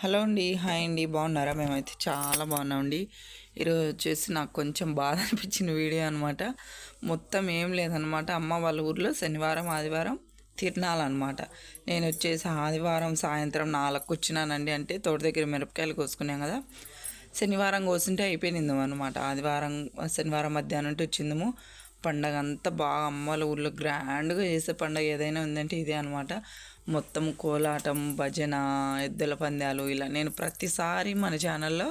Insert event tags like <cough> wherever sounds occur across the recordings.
Hello అండి hi అండి బాగున్నారా? మేమైతే చాలా బాగున్నామండి. ఈరోజు వచ్చేసి నాకు కొంచెం బాధ <laughs> అనిపించిన వీడియో అనమాట మొత్తం ఏం లేదనమాట అమ్మ వాళ్ళ ఊర్లో శనివారం ఆదివారం తిరణాలన్నమాట నేను వచ్చేసి ఆదివారం సాయంత్రం నాలుగు వచ్చినానండి. అంటే తోట దగ్గర మిరపకాయలు కోసుకున్నాం కదా. శనివారం కోసింటే అయిపోయింది అనమాట ఆదివారం శనివారం మధ్యాహ్నం అంటే వచ్చిందము. పండగ అంతా బాగా అమ్మల ఊళ్ళో గ్రాండ్గా చేసే పండగ ఏదైనా ఉందంటే ఇదే అనమాట మొత్తం కోలాటం భజన ఎద్దుల పందాలు ఇలా నేను ప్రతిసారి మన ఛానల్లో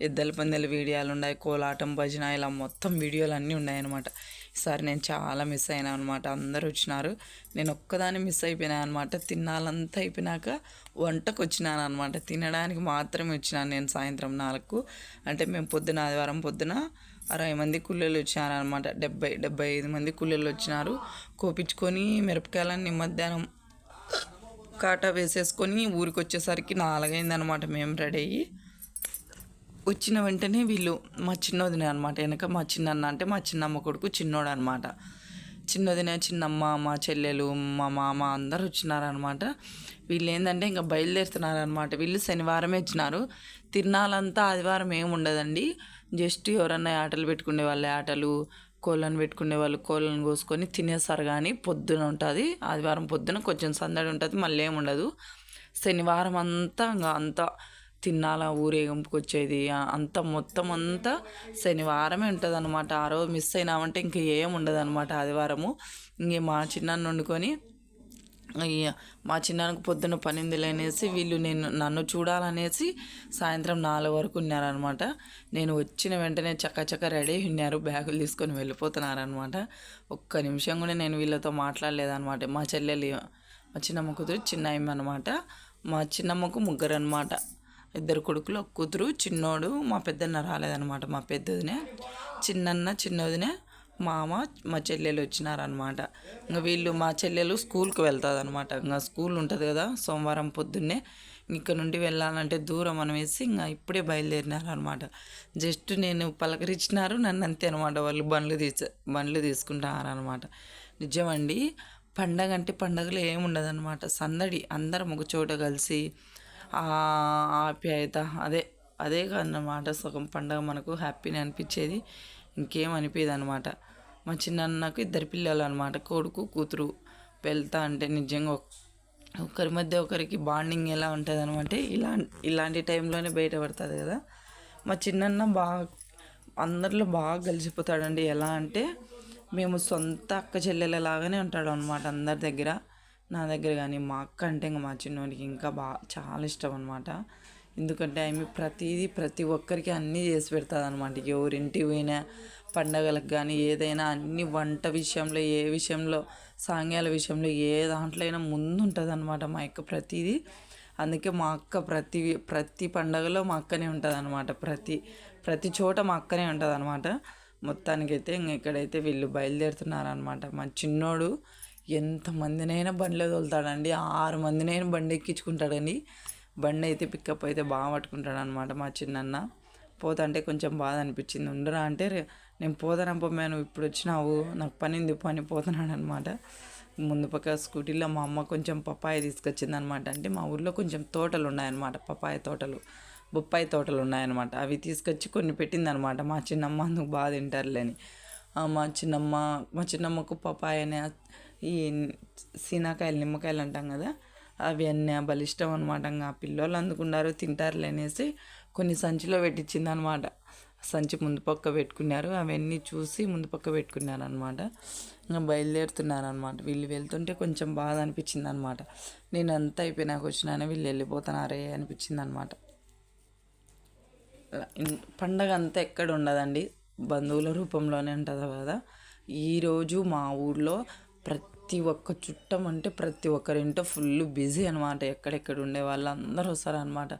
ఎద్దుల పందాల వీడియోలు ఉన్నాయి కోలాటం భజన ఇలా మొత్తం వీడియోలు అన్నీ ఉన్నాయన్నమాట. ఈసారి నేను చాలా మిస్ అయినా అనమాట అందరు వచ్చినారు. నేను ఒక్కదాన్ని మిస్ అయిపోయినా అనమాట తినాలంతా అయిపోయినాక వంటకు వచ్చినాను అనమాట తినడానికి మాత్రమే వచ్చినాను నేను సాయంత్రం నాలుగు అంటే మేము పొద్దున ఆదివారం పొద్దున అరవై మంది కూలీలు వచ్చినారనమాట డెబ్బై డెబ్బై ఐదు మంది కూలీలు వచ్చినారు. కోపించుకొని మిరపకాయలన్నీ మధ్యాహ్నం కాటా వేసేసుకొని ఊరికి వచ్చేసరికి నాలుగైందనమాట మేము రెడీ అయ్యి. వచ్చిన వెంటనే వీళ్ళు మా చిన్నదినే అనమాట వెనక మా చిన్నన్న అంటే మా చిన్నమ్మ కొడుకు చిన్నోడు అనమాట చిన్నదినే చిన్నమ్మ మా చెల్లెలు మా మామ అందరు వచ్చినారనమాట వీళ్ళు ఏంటంటే ఇంకా బయలుదేరుతున్నారనమాట వీళ్ళు శనివారమే వచ్చినారు. తిరణాలంతా ఆదివారం ఏమి ఉండదండి. జస్ట్ ఎవరన్నా ఆటలు పెట్టుకునే వాళ్ళే ఆటలు కోళ్ళను పెట్టుకునే వాళ్ళు కోళ్ళను కోసుకొని తినేస్తారు కానీ పొద్దున ఉంటుంది. ఆదివారం పొద్దున కొంచెం సందడి ఉంటుంది మళ్ళీ ఏమి ఉండదు. శనివారం అంతా ఇంకా అంతా తిన్నాల ఊరేగింపుకి వచ్చేది అంత మొత్తం అంతా శనివారమే ఉంటుంది అనమాట ఆ రోజు మిస్ అయినామంటే ఇంక ఏం ఉండదు అనమాట ఆదివారము. ఇంకే మా చిన్నాన్ని వండుకొని మా చిన్నానికి పొద్దున్న పనిందిలే అనేసి వీళ్ళు నేను నన్ను చూడాలనేసి సాయంత్రం నాలుగు వరకు ఉన్నారనమాట నేను వచ్చిన వెంటనే చక్క చక్క రెడీ ఉన్నారు బ్యాగులు తీసుకొని వెళ్ళిపోతున్నారనమాట ఒక్క నిమిషం కూడా నేను వీళ్ళతో మాట్లాడలేదనమాట మా చెల్లెలు మా చిన్నమ్మ కూతురు చిన్న అనమాట మా చిన్నమ్మకు ముగ్గురు అనమాట ఇద్దరు కొడుకులు ఒక కూతురు చిన్నోడు మా పెద్దన్న రాలేదనమాట మా పెద్దదినే చిన్నన్న చిన్నదినే మామ మా చెల్లెలు వచ్చినారనమాట. ఇంకా వీళ్ళు మా చెల్లెలు స్కూల్కి వెళ్తుంది అనమాట ఇంకా స్కూల్ ఉంటుంది కదా సోమవారం పొద్దున్నే ఇక్కడ నుండి వెళ్ళాలంటే దూరం అనేసి ఇంకా ఇప్పుడే బయలుదేరినారనమాట. జస్ట్ నేను పలకరించినారు నన్ను అంతే అనమాట. వాళ్ళు బండ్లు తీసే బండ్లు తీసుకుంటారనమాట. నిజమండి పండగ అంటే పండగలు ఏముండదనమాట సందడి అందరం ఒక చోట కలిసి ఆప్యాయత అదే అదే అన్నమాట సగం పండగ మనకు హ్యాపీని అనిపించేది. ఇంకేం అనిపించదు అనమాట మా చిన్నన్నకు ఇద్దరు పిల్లలు అనమాట కొడుకు కూతురు వెళ్తా అంటే నిజంగా ఒకరి మధ్య ఒకరికి బాండింగ్ ఎలా ఉంటుంది అనమాట ఇలా ఇలాంటి టైంలోనే బయటపడుతుంది కదా. మా చిన్నన్న బాగా అందరిలో బాగా కలిసిపోతాడండి ఎలా అంటే మేము సొంత అక్క చెల్లెలలాగానే ఉంటాడు అనమాట అందరి దగ్గర. నా దగ్గర కానీ మా అక్క అంటే ఇంకా మా చిన్నోడికి ఇంకా బాగా చాలా ఇష్టం అనమాట ఎందుకంటే ఆమె ప్రతిదీ ప్రతి ఒక్కరికి అన్నీ చేసి పెడుతుంది అనమాట ఎవరింటికి పోయినా పండగలకు కానీ ఏదైనా అన్ని వంట విషయంలో ఏ విషయంలో సాంగ్యాల విషయంలో ఏ దాంట్లో అయినా ముందు ఉంటుంది అనమాట మా అక్క ప్రతిదీ. అందుకే మా అక్క ప్రతి ప్రతి పండగలో మా అక్కనే ఉంటుంది అనమాట ప్రతి ప్రతి చోట మా అక్కనే ఉంటుంది అనమాట మొత్తానికైతే ఇంక ఇక్కడైతే వీళ్ళు బయలుదేరుతున్నారనమాట మా చిన్నోడు ఎంతమందినైనా బండిలో తోలుతాడండి. ఆరు మందినైనా బండి ఎక్కించుకుంటాడండి. బండి అయితే పికప్ అయితే బాగా పట్టుకుంటాడు అనమాట మా చిన్నన్న. పోతంటే కొంచెం బాధ అనిపించింది. ఉండరా అంటే నేను పోతానప్పమ్మాను ఇప్పుడు వచ్చినావు నాకు పనింది పని పోతున్నాడు అనమాట ముందు పక్క స్కూటీలో మా అమ్మ కొంచెం పప్పాయ తీసుకొచ్చింది అనమాట అంటే మా ఊర్లో కొంచెం తోటలు ఉన్నాయన్నమాట పప్పాయ తోటలు బొప్పాయి తోటలు ఉన్నాయన్నమాట. అవి తీసుకొచ్చి కొన్ని పెట్టిందనమాట మా చిన్నమ్మ అందుకు బాగా తింటారులేని మా చిన్నమ్మ మా చిన్నమ్మకు పపాయనే ఈ సీనాకాయలు నిమ్మకాయలు అంటాం కదా అవి అన్నీ బలిష్టం అనమాట ఇంకా పిల్లలు అందుకున్నారు తింటారులే అనేసి కొన్ని సంచిలో పెట్టించింది అనమాట సంచి ముందు పక్క పెట్టుకున్నారు అవన్నీ చూసి ముందు పక్క పెట్టుకున్నారు అనమాట ఇంకా అనమాట వీళ్ళు వెళ్తుంటే కొంచెం బాధ అనిపించింది అనమాట నేను అంతా అయిపోయినాక వచ్చినానే వీళ్ళు వెళ్ళిపోతున్నారే అనిపించింది అనమాట పండగ అంతా ఎక్కడ ఉండదండి. బంధువుల రూపంలోనే ఉంటుంది కదా. ఈరోజు మా ఊర్లో ప్రతి ప్రతి ఒక్క చుట్టం అంటే ప్రతి ఒక్కరింటో ఫుల్ బిజీ అనమాట ఎక్కడెక్కడ ఉండే వాళ్ళందరూ వస్తారనమాట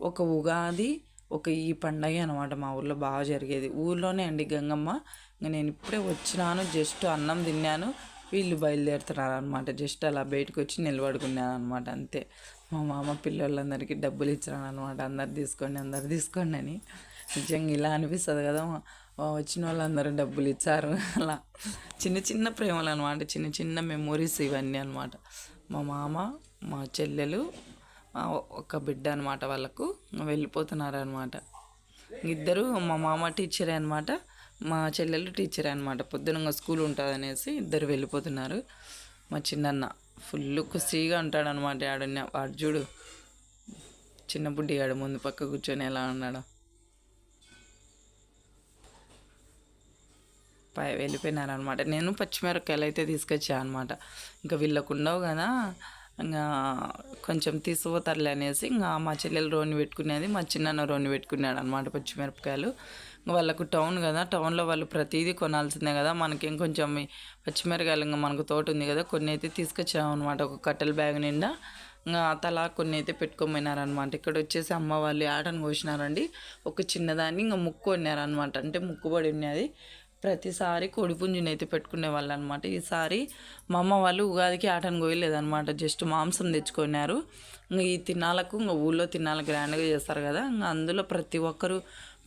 ఒక ఉగాది ఒక ఈ పండగ అనమాట మా ఊర్లో బాగా జరిగేది. ఊర్లోనే అండి గంగమ్మ. నేను ఇప్పుడే వచ్చినాను జస్ట్ అన్నం తిన్నాను. వీళ్ళు బయలుదేరుతున్నారు అనమాట జస్ట్ అలా బయటకు వచ్చి నిలబడుకున్నాను అనమాట అంతే. మా మామ పిల్లలందరికీ డబ్బులు ఇచ్చాను అనమాట అందరు తీసుకోండి అందరు తీసుకోండి అని. నిజంగా ఇలా అనిపిస్తుంది కదా వచ్చిన వాళ్ళందరూ డబ్బులు ఇచ్చారు. అలా చిన్న చిన్న ప్రేమలు అనమాట చిన్న చిన్న మెమొరీస్ ఇవన్నీ అనమాట మా మామ మా చెల్లెలు ఒక బిడ్డ అనమాట వాళ్ళకు. వెళ్ళిపోతున్నారు అనమాట ఇద్దరు మా మామ టీచరే అనమాట మా చెల్లెలు టీచరే అనమాట పొద్దున స్కూల్ ఉంటుంది అనేసి ఇద్దరు వెళ్ళిపోతున్నారు. మా చిన్నన్న ఫుల్ ఖుషీగా ఉంటాడు అనమాట ఆడన్న వాడు చూడు చిన్న బుడ్డి ఆడు ముందు పక్క కూర్చొని ఎలా ఉన్నాడు. పై వెళ్ళిపోయినారు అనమాట నేను పచ్చిమిరపకాయలు అయితే తీసుకొచ్చాను అనమాట. ఇంకా వీళ్ళకు ఉండవు కదా. ఇంకా కొంచెం తీసుకుపోతారులే అనేసి ఇంకా మా చెల్లెలు రోని పెట్టుకునేది మా చిన్నాన్న రోని పెట్టుకున్నాడు అనమాట పచ్చిమిరపకాయలు. ఇంకా వాళ్ళకు టౌన్ కదా. టౌన్లో వాళ్ళు ప్రతిదీ కొనాల్సిందే కదా. మనకేం కొంచెం పచ్చిమిరపకాయలు ఇంకా మనకు తోట ఉంది కదా. కొన్ని అయితే తీసుకొచ్చాము అనమాట ఒక కట్టెల బ్యాగ్ నిండా. ఇంకా తలా కొన్ని అయితే పెట్టుకోపోయినారనమాట ఇక్కడ వచ్చేసి అమ్మ వాళ్ళు ఆటను కోసినారండి. ఒక చిన్నదాన్ని ఇంకా ముక్కు కొన్నారనమాట. అంటే ముక్కుబడి ఉన్నది. ప్రతిసారి కోడిపుంజుని అయితే పెట్టుకునే వాళ్ళు అనమాట ఈసారి మా అమ్మ వాళ్ళు ఉగాదికి ఆటను కోయలేదన్నమాట. జస్ట్ మాంసం తెచ్చుకున్నారు. ఇంకా ఈ తిన్నాలకు ఇంకా ఊళ్ళో తిన్నాలకు గ్రాండ్గా చేస్తారు కదా. ఇంకా అందులో ప్రతి ఒక్కరు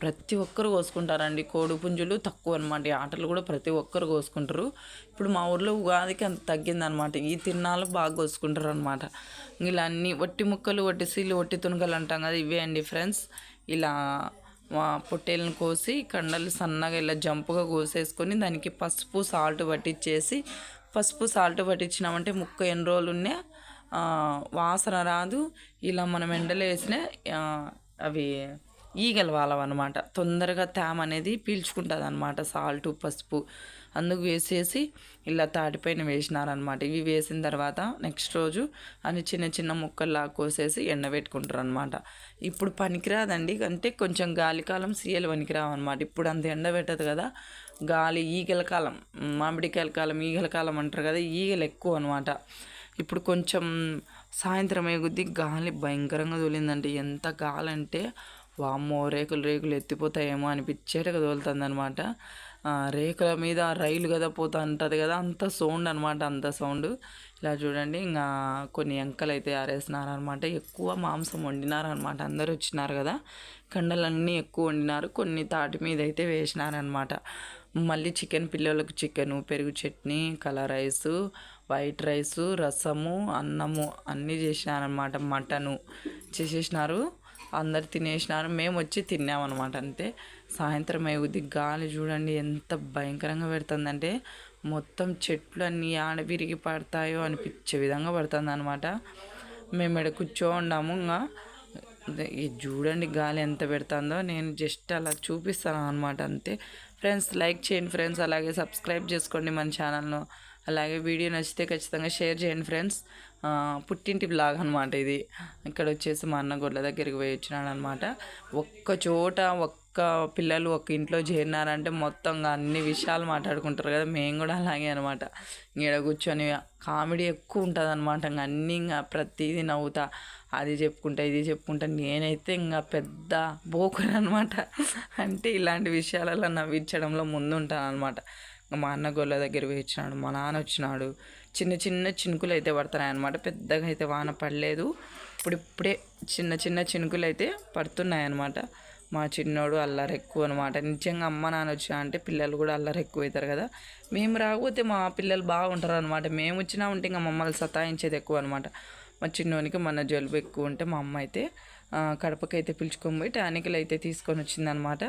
ప్రతి ఒక్కరు కోసుకుంటారండి. కోడిపుంజులు తక్కువ అనమాట ఈ ఆటలు కూడా ప్రతి ఒక్కరు కోసుకుంటారు. ఇప్పుడు మా ఊర్లో ఉగాదికి అంత తగ్గిందనమాట ఈ తిన్నాలు బాగా కోసుకుంటారు అనమాట ఇలా అన్ని వట్టి ముక్కలు వట్టి సీలు వట్టి తునకలు అంటాం కదా ఇవే అండి ఫ్రెండ్స్. ఇలా పొట్టేలను కోసి కండలు సన్నగా ఇలా జంపుగా కోసేసుకొని దానికి పసుపు సాల్ట్ పట్టించేసి పసుపు సాల్ట్ పట్టించినామంటే ముక్క ఎన్ని రోజులు ఉన్నా వాసన రాదు. ఇలా మనం ఎండలో వేసిన అవి ఈగలు వాలవన్నమాట తొందరగా తేమ అనేది పీల్చుకుంటుంది అనమాట సాల్ట్ పసుపు అందుకు వేసేసి ఇలా తాటిపైన వేసినారనమాట ఇవి వేసిన తర్వాత నెక్స్ట్ రోజు అన్ని చిన్న చిన్న ముక్కల్లా కోసేసి ఎండబెట్టుకుంటారు అనమాట ఇప్పుడు పనికిరాదండి. అంటే కొంచెం గాలికాలం సీఎలు పనికిరావు అనమాట ఇప్పుడు అంత ఎండబెట్టదు కదా. గాలి ఈగల కాలం మామిడికాయల కాలం ఈగల కాలం అంటారు కదా. ఈగలు ఎక్కువ అనమాట ఇప్పుడు కొంచెం సాయంత్రం అయ్యే గాలి భయంకరంగా తోలిందండి. ఎంత గాలి అంటే వామ్మో రేకులు రేకులు ఎత్తిపోతాయేమో అనిపించేటగా తోలుతుంది అనమాట రేకుల మీద రైలు కదా పోతా ఉంటుంది కదా అంత సౌండ్ అనమాట అంత సౌండ్. ఇలా చూడండి ఇంకా కొన్ని ఎంకలు అయితే ఆరేసినారనమాట. ఎక్కువ మాంసం వండినారనమాట అందరూ వచ్చినారు కదా. కండలన్నీ ఎక్కువ వండినారు కొన్ని తాటి మీద అయితే వేసినారనమాట. మళ్ళీ చికెన్ పిల్లలకు చికెను పెరుగు chutney colour rice white rice రసము అన్నము అన్నీ చేసినారనమాట మటను చేసేసినారు. అందరు తినేసినారు. మేము వచ్చి తిన్నామన్నమాట అంతే. సాయంత్రం అయ్యి గాలి చూడండి ఎంత భయంకరంగా పెడుతుందంటే మొత్తం చెట్లు అన్నీ ఆడ విరిగి పడతాయో అనిపించే విధంగా పడుతుంది అనమాట మేము ఇక్కడ కూర్చో ఉన్నాము ఇంకా ఇది చూడండి గాలి ఎంత పెడుతుందో నేను జస్ట్ అలా చూపిస్తాను అనమాట అంతే. ఫ్రెండ్స్ లైక్ చేయండి ఫ్రెండ్స్. అలాగే సబ్స్క్రైబ్ చేసుకోండి మన ఛానల్ను. అలాగే వీడియో నచ్చితే ఖచ్చితంగా షేర్ చేయండి ఫ్రెండ్స్. పుట్టింటి బ్లాగ్ అనమాట ఇది. ఇక్కడ వచ్చేసి మా అన్న గొడ్ల దగ్గరికి పోయి వచ్చినాడు అనమాట ఒక్క చోట ఒక్క పిల్లలు ఒక్క ఇంట్లో చేరినారంటే మొత్తంగా అన్ని విషయాలు మాట్లాడుకుంటారు కదా. మేము కూడా అలాగే అనమాట ఈడ కూర్చొని కామెడీ ఎక్కువ ఉంటుంది అనమాట ఇంకా అన్నీ ఇంకా ప్రతిదీ నవ్వుతా. అది చెప్పుకుంటా ఇది చెప్పుకుంటా. నేనైతే ఇంకా పెద్ద బోకుని అనమాట అంటే ఇలాంటి విషయాలలో నవ్వించడంలో ముందుంటాను అనమాట మా అన్న గొల్ల దగ్గర వచ్చినాడు మా నాన్న వచ్చినాడు. చిన్న చిన్న చినుకులు అయితే పడుతున్నాయి అనమాట పెద్దగా అయితే వాన పడలేదు. ఇప్పుడు ఇప్పుడే చిన్న చిన్న చినుకులు అయితే పడుతున్నాయి అనమాట మా చిన్నోడు అల్లరి ఎక్కువ అనమాట నిజంగా అమ్మ నాన్న వచ్చినా అంటే పిల్లలు కూడా అల్లరి ఎక్కువ అవుతారు కదా. మేము రాకపోతే మా పిల్లలు బాగుంటారు అనమాట మేము వచ్చినా ఉంటే ఇంకా మమ్మల్ని సతాయించేది ఎక్కువ అనమాట మా చిన్నోనికి మన జలుబు ఎక్కువ ఉంటే మా అమ్మ అయితే కడపకైతే పిలుచుకొని పోయి టానికలు అయితే తీసుకొని వచ్చిందనమాట.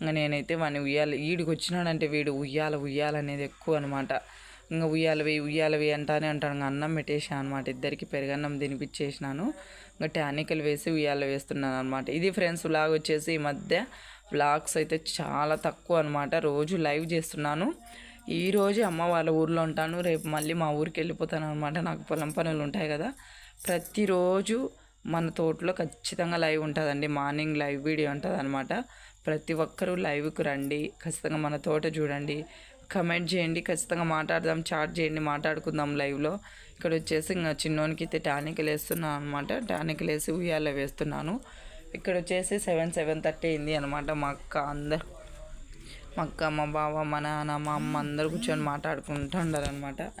ఇంకా నేనైతే వాడిని ఉయ్యాలి వీడికి వచ్చినాడంటే వీడు ఉయ్యాల ఉయ్యాల అనేది ఎక్కువ అనమాట. ఇంకా ఉయ్యాలవి ఉయ్యాలవి అంటానే అంటాను ఇంకా అన్నం పెట్టేసాను అనమాట. ఇద్దరికి పెరుగన్నం తినిపించేసినాను. ఇంకా టానికలు వేసి ఉయ్యాల వేస్తున్నాను అనమాట. ఇది ఫ్రెండ్స్ వ్లాగ్ వచ్చేసి ఈ మధ్య వ్లాగ్స్ అయితే చాలా తక్కువ అనమాట. రోజు లైవ్ చేస్తున్నాను. ఈ అమ్మ వాళ్ళ ఊర్లో ఉంటాను. రేపు మళ్ళీ మా ఊరికి వెళ్ళిపోతాను అనమాట. నాకు పొలం పనులు ఉంటాయి కదా. ప్రతిరోజు మన తోటలో ఖచ్చితంగా లైవ్ ఉంటుందండి. మార్నింగ్ లైవ్ వీడియో ఉంటుంది అనమాట ప్రతి ఒక్కరూ లైవ్కి రండి. ఖచ్చితంగా మన తోట చూడండి. కమెంట్ చేయండి. ఖచ్చితంగా మాట్లాడదాం చాట్ చేయండి మాట్లాడుకుందాం లైవ్లో. ఇక్కడ వచ్చేసి ఇంకా చిన్నోనికి అయితే టానికలు వేస్తున్నాను అనమాట టానికలు వేసి ఉయ్యాల వేస్తున్నాను. ఇక్కడ వచ్చేసి సెవెన్ సెవెన్ థర్టీ అయింది అనమాట మా అక్క అందరు మా అక్క మా బావ మా నాన్న మా అమ్మ అందరూ కూర్చొని మాట్లాడుకుంటూ ఉండారు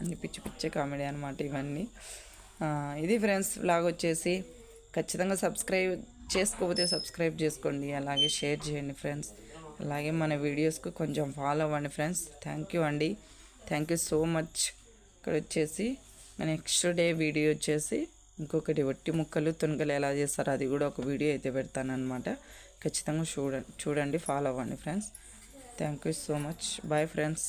అన్ని పిచ్చి పిచ్చి కామెడీ అనమాట ఇవన్నీ. ఇది ఫ్రెండ్స్ లాగా వచ్చేసి ఖచ్చితంగా సబ్స్క్రైబ్ చేసుకోకపోతే సబ్స్క్రైబ్ చేసుకోండి. అలాగే షేర్ చేయండి ఫ్రెండ్స్. అలాగే మన వీడియోస్కి కొంచెం ఫాలో అవ్వండి ఫ్రెండ్స్. థ్యాంక్ యూ అండి. Thank you so much. ఇక్కడ వచ్చేసి నెక్స్ట్ డే వీడియో వచ్చేసి ఇంకొకటి వట్టి ముక్కలు తునకలు ఎలా చేస్తారో అది కూడా ఒక వీడియో అయితే పెడతానమాట ఖచ్చితంగా చూడండి చూడండి ఫాలో అవ్వండి friends. Thank you so much. Bye friends.